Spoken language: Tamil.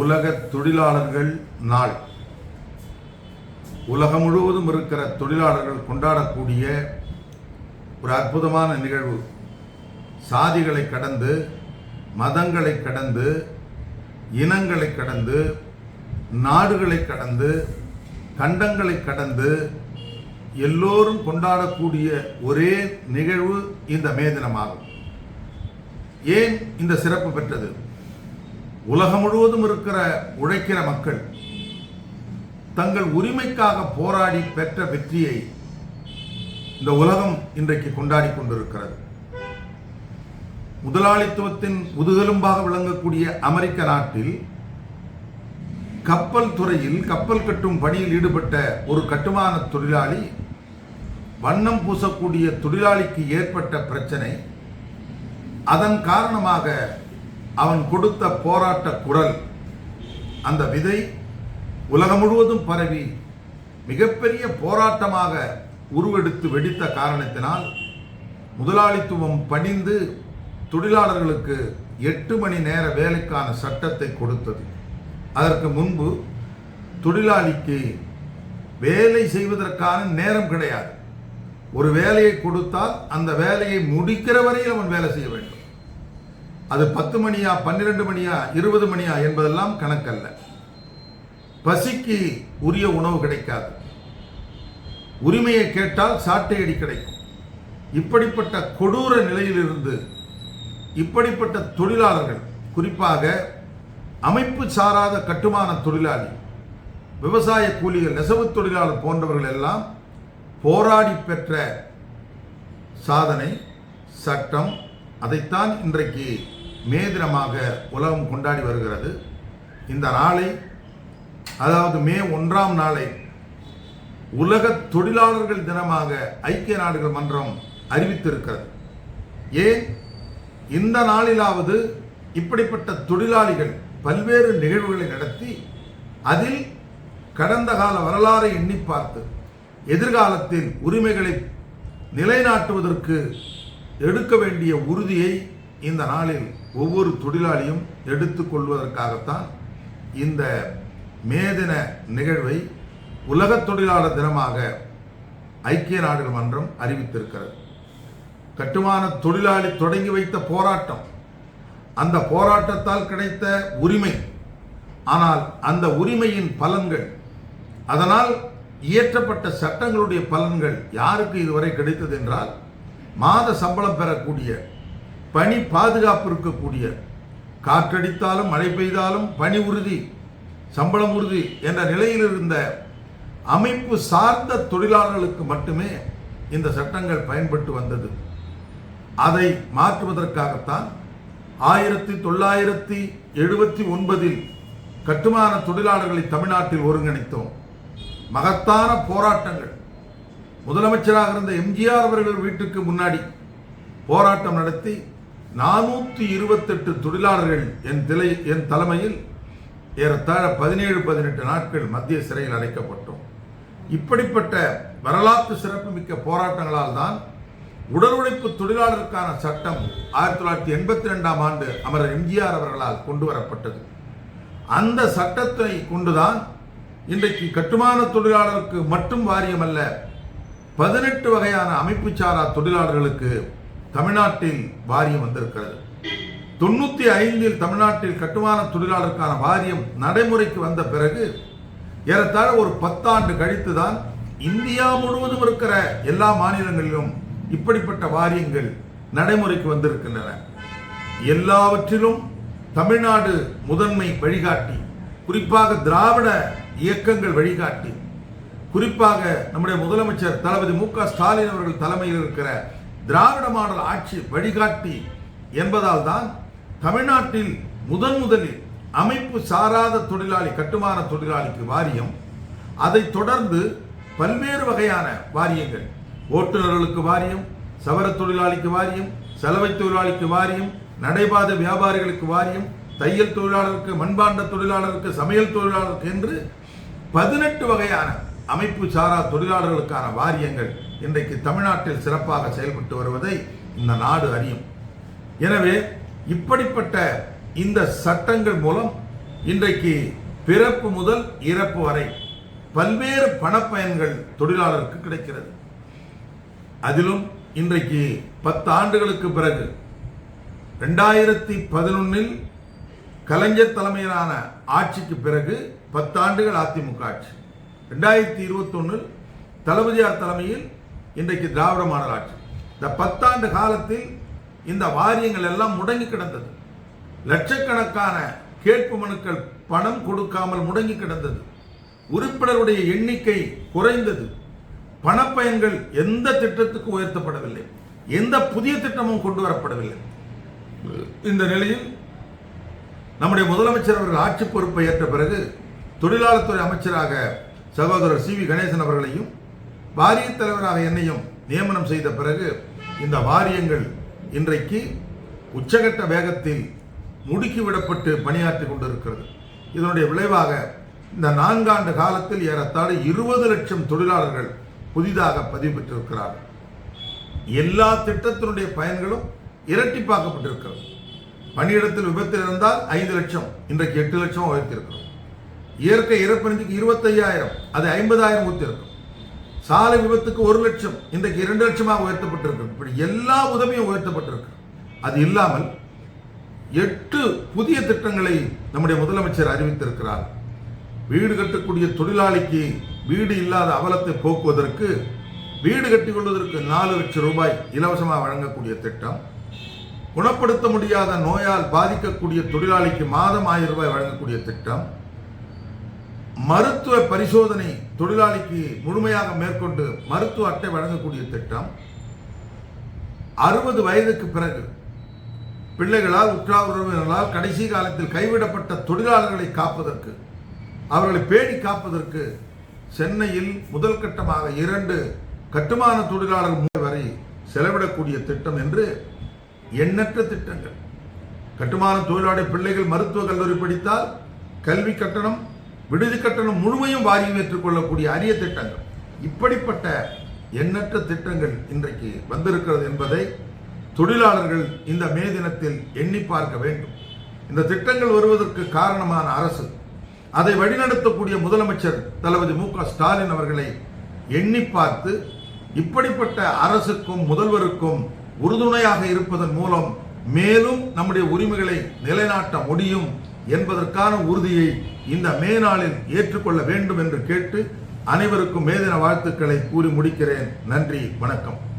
உலக தொழிலாளர்கள் நாள். உலகம் முழுவதும் இருக்கிற தொழிலாளர்கள் கொண்டாடக்கூடிய ஒரு அற்புதமான நிகழ்வு. சாதிகளை கடந்து மதங்களை கடந்து இனங்களை கடந்து நாடுகளை கடந்து கண்டங்களை கடந்து எல்லோரும் கொண்டாடக்கூடிய ஒரே நிகழ்வு இந்த மே தினமாகும். ஏன் இந்த சிறப்பு பெற்றது? உலகம் முழுவதும் இருக்கிற உழைக்கிற மக்கள் தங்கள் உரிமைக்காக போராடி பெற்ற வெற்றியை இந்த உலகம் இன்றைக்கு கொண்டாடி கொண்டிருக்கிறது. முதலாளித்துவத்தின் முதுகெலும்பாக விளங்கக்கூடிய அமெரிக்க நாட்டில் கப்பல் துறையில் கப்பல் கட்டும் பணியில் ஈடுபட்ட ஒரு கட்டுமான தொழிலாளி வண்ணம் பூசக்கூடிய தொழிலாளிக்கு ஏற்பட்ட பிரச்சனை அதன் காரணமாக அவன் கொடுத்த போராட்ட குரல் அந்த விதை உலகம் முழுவதும் பரவி மிகப்பெரிய போராட்டமாக உருவெடுத்து வெடித்த காரணத்தினால் முதலாளித்துவம் பணிந்து தொழிலாளர்களுக்கு எட்டு மணி நேர வேலைக்கான சட்டத்தை கொடுத்தது. அதற்கு முன்பு தொழிலாளிக்கு வேலை செய்வதற்கான நேரம் கிடையாது. ஒரு வேலையை கொடுத்தால் அந்த வேலையை முடிக்கிற வரையில் அவன் வேலை செய்ய வேண்டும். அது பத்து மணியா பன்னிரண்டு மணியா இருபது மணியா என்பதெல்லாம் கணக்கல்ல. பசிக்கு உரிய உணவு கிடைக்காது. உரிமையை கேட்டால் சாட்டையடி கிடைக்கும். இப்படிப்பட்ட கொடூர நிலையிலிருந்து இப்படிப்பட்ட தொழிலாளர்கள் குறிப்பாக அமைப்பு சாராத கட்டுமான தொழிலாளி விவசாய கூலிகள் நெசவு தொழிலாளர் போன்றவர்கள் எல்லாம் போராடி பெற்ற சாதனை சட்டம் அதைத்தான் இன்றைக்கு மே தினமாக உலகம் கொண்டாடி வருகிறது. இந்த நாளை அதாவது மே ஒன்றாம் நாளை உலக தொழிலாளர்கள் தினமாக ஐக்கிய நாடுகள் மன்றம் அறிவித்திருக்கிறது. ஏன்? இந்த நாளிலாவது இப்படிப்பட்ட தொழிலாளிகள் பல்வேறு நிகழ்வுகளை நடத்தி அதில் கடந்த கால வரலாறை எண்ணி பார்த்து எதிர்காலத்தில் உரிமைகளை நிலைநாட்டுவதற்கு எடுக்க வேண்டிய உறுதியை இந்த நாளில் ஒவ்வொரு தொழிலாளியும் எடுத்துக்கொள்வதற்காகத்தான் இந்த மே தின நிகழ்வை உலக தொழிலாளர் தினமாக ஐக்கிய நாடுகள் மன்றம் அறிவித்திருக்கிறது. கட்டுமான தொழிலாளி தொடங்கி வைத்த போராட்டம். அந்த போராட்டத்தால் கிடைத்த உரிமை. ஆனால் அந்த உரிமையின் பலன்கள் அதனால் இயற்றப்பட்ட சட்டங்களுடைய பலன்கள் யாருக்கு இதுவரை கிடைத்தது என்றால் மாத சம்பளம் பெறக்கூடிய பணி பாதுகாப்பு இருக்கக்கூடிய காற்றடித்தாலும் மழை பெய்தாலும் பணி உறுதி சம்பளம் உறுதி என்ற நிலையில் இருந்த அமைப்பு சார்ந்த தொழிலாளர்களுக்கு மட்டுமே இந்த சட்டங்கள் பயன்பட்டு வந்தது. அதை மாற்றுவதற்காகத்தான் ஆயிரத்தி தொள்ளாயிரத்தி எழுபத்தி ஒன்பதில் கட்டுமான தொழிலாளர்களை தமிழ்நாட்டில் ஒருங்கிணைத்தோம். மகத்தான போராட்டங்கள். முதலமைச்சராக இருந்த எம்ஜிஆர் அவர்கள் வீட்டுக்கு முன்னாடி போராட்டம் நடத்தி நானூற்றி இருபத்தெட்டு தொழிலாளர்கள் என் திலை என் தலைமையில் ஏறத்தாழ பதினேழு பதினெட்டு நாட்கள் மத்திய சிறையில் அடைக்கப்பட்டோம். இப்படிப்பட்ட வரலாற்று சிறப்புமிக்க போராட்டங்களால் தான் உடல் உழைப்பு தொழிலாளருக்கான சட்டம் ஆயிரத்தி தொள்ளாயிரத்தி எண்பத்தி ரெண்டாம் ஆண்டு அமரர் எம்ஜிஆர் அவர்களால் கொண்டு வரப்பட்டது. அந்த சட்டத்தை கொண்டுதான் இன்றைக்கு கட்டுமான தொழிலாளருக்கு மட்டும் வாரியமல்ல பதினெட்டு வகையான அமைப்பு சாரா தொழிலாளர்களுக்கு தமிழ்நாட்டில் வாரியம் வந்திருக்கிறது. தொண்ணூத்தி ஐந்தில் தமிழ்நாட்டில் கட்டுமான தொழிலாளருக்கான வாரியம் நடைமுறைக்கு வந்த பிறகு ஏறத்தாழ ஒரு பத்தாண்டு கழித்து தான் இந்தியா முழுவதும் இருக்கிற எல்லா மாநிலங்களிலும் இப்படிப்பட்ட வாரியங்கள் நடைமுறைக்கு வந்திருக்கின்றன. எல்லாவற்றிலும் தமிழ்நாடு முதன்மை வழிகாட்டி குறிப்பாக திராவிட இயக்கங்கள் வழிகாட்டி குறிப்பாக நம்முடைய முதலமைச்சர் தளபதி மு க ஸ்டாலின் அவர்கள் தலைமையில் இருக்கிற திராவிட மாடல் ஆட்சி வழிகாட்டி என்பதால் தான் தமிழ்நாட்டில் முதன் முதலில் அமைப்பு சாராத தொழிலாளி கட்டுமான தொழிலாளிக்கு வாரியம் அதைத் தொடர்ந்து பல்வேறு வகையான வாரியங்கள். ஓட்டுநர்களுக்கு வாரியம் சவர தொழிலாளிக்கு வாரியம் சலவை தொழிலாளிக்கு வாரியம் நடைபாதை வியாபாரிகளுக்கு வாரியம் தையல் தொழிலாளருக்கு மண்பாண்ட தொழிலாளருக்கு சமையல் தொழிலாளருக்கு என்று பதினெட்டு வகையான அமைப்பு சாரா தொழிலாளர்களுக்கான வாரியங்கள் இன்றைக்கு தமிழ்நாட்டில் சிறப்பாக செயல்பட்டு வருவதை இந்த நாடு அறியும். எனவே இப்படிப்பட்ட இந்த சட்டங்கள் மூலம் இன்றைக்கு பிறப்பு முதல் இறப்பு வரை பல்வேறு பணப்பயன்கள் தொழிலாளருக்கு கிடைக்கிறது. அதிலும் இன்றைக்கு பத்து ஆண்டுகளுக்கு பிறகு ரெண்டாயிரத்தி பதினொன்னில் கலைஞர் தலைமையிலான ஆட்சிக்கு பிறகு பத்தாண்டுகள் அதிமுக ஆட்சி. ரெண்டாயிரத்தி இருபத்தொன்னில் தளபதியார் தலைமையில் இன்றைக்கு திராவிட மாடல் ஆட்சி இந்த பத்தாண்டு காலத்தில் இந்த வாரியங்கள் எல்லாம் முடங்கி கிடந்தது. லட்சக்கணக்கான கேட்பு மனுக்கள் பணம் கொடுக்காமல் முடங்கி கிடந்தது. உறுப்பினருடைய எண்ணிக்கை குறைந்தது. பணப்பயன்கள் எந்த திட்டத்துக்கு உயர்த்தப்படவில்லை. எந்த புதிய திட்டமும் கொண்டு வரப்படவில்லை. இந்த நிலையில் நம்முடைய முதலமைச்சர் அவர்கள் ஆட்சி பொறுப்பை ஏற்ற பிறகு தொழிலாளர் துறை அமைச்சராக சகோதரர் சி வி கணேசன் அவர்களையும் வாரிய தலைவராக என்னையும் நியமனம் செய்த பிறகு இந்த வாரியங்கள் இன்றைக்கு உச்சகட்ட வேகத்தில் முடுக்கிவிடப்பட்டு பணியாற்றி கொண்டிருக்கிறது. இதனுடைய விளைவாக இந்த நான்காண்டு காலத்தில் ஏறத்தாழ இருபது லட்சம் தொழிலாளர்கள் புதிதாக பதிவு பெற்றிருக்கிறார்கள். எல்லா திட்டத்தினுடைய பயன்களும் இரட்டிப்பாக்கப்பட்டிருக்கிறது. பணியிடத்தில் விபத்தில் இருந்தால் ஐந்து லட்சம் இன்றைக்கு எட்டு லட்சம் உயர்த்திருக்கிறோம் இயற்கை இறப்பிற்கு இருபத்தையாயிரம் அது ஐம்பதாயிரம் ஊற்றிருக்கும் சாலை விபத்துக்கு ஒரு லட்சம் இன்றைக்கு இரண்டு லட்சமாக உயர்த்தப்பட்டிருக்கு இப்படி எல்லா உதவியும் உயர்த்தப்பட்டிருக்கு. அது இல்லாமல் எட்டு புதிய திட்டங்களை நம்முடைய முதலமைச்சர் அறிவித்திருக்கிறார். வீடு கட்டக்கூடிய தொழிலாளிக்கு வீடு இல்லாத அவலத்தை போக்குவதற்கு வீடு கட்டி கொள்வதற்கு நாலு லட்சம் ரூபாய் இலவசமாக வழங்கக்கூடிய திட்டம். குணப்படுத்த முடியாத நோயால் பாதிக்கக்கூடிய தொழிலாளிக்கு மாதம் ஆயிரம் ரூபாய் வழங்கக்கூடிய திட்டம். மருத்துவ பரிசோதனை தொழிலாளிக்கு முழுமையாக மேற்கொண்டு மருத்துவ அட்டை வழங்கக்கூடிய திட்டம் அறுபது வயதுக்கு பிறகு பிள்ளைகளால் உற்றார் உறவினர்களால் கடைசி காலத்தில் கைவிடப்பட்ட தொழிலாளர்களை காப்பதற்கு அவர்களை பேணி காப்பதற்கு சென்னையில் முதல் கட்டமாக இரண்டு கட்டுமான தொழிலாளர் வரை செலவிடக்கூடிய திட்டம் என்று எண்ணற்ற திட்டங்கள். கட்டுமான தொழிலாளர் பிள்ளைகள் மருத்துவ கல்லூரி படித்தால் கல்வி கட்டணம் விடுதி கட்டணம் முழுமையும் வாரியம் ஏற்றுக்கொள்ளக்கூடிய அரிய திட்டங்கள். இப்படிப்பட்ட எண்ணற்ற திட்டங்கள் இன்றைக்கு வந்திருக்கிறது என்பதை தொழிலாளர்கள் இந்த மே தினத்தில் எண்ணி பார்க்க வேண்டும். இந்த திட்டங்கள் வருவதற்கு காரணமான அரசு அதை வழிநடத்தக்கூடிய முதலமைச்சர் தளபதி மு க ஸ்டாலின் அவர்களை எண்ணி பார்த்து இப்படிப்பட்ட அரசுக்கும் முதல்வருக்கும் உறுதுணையாக இருப்பதன் மூலம் மேலும் நம்முடைய உரிமைகளை நிலைநாட்ட முடியும் என்பதற்கான உறுதியை இந்த மே நாளில் ஏற்றுக்கொள்ள வேண்டும் என்று கேட்டு அனைவருக்கும் மேதின வாழ்த்துக்களை கூறி முடிக்கிறேன். நன்றி வணக்கம்.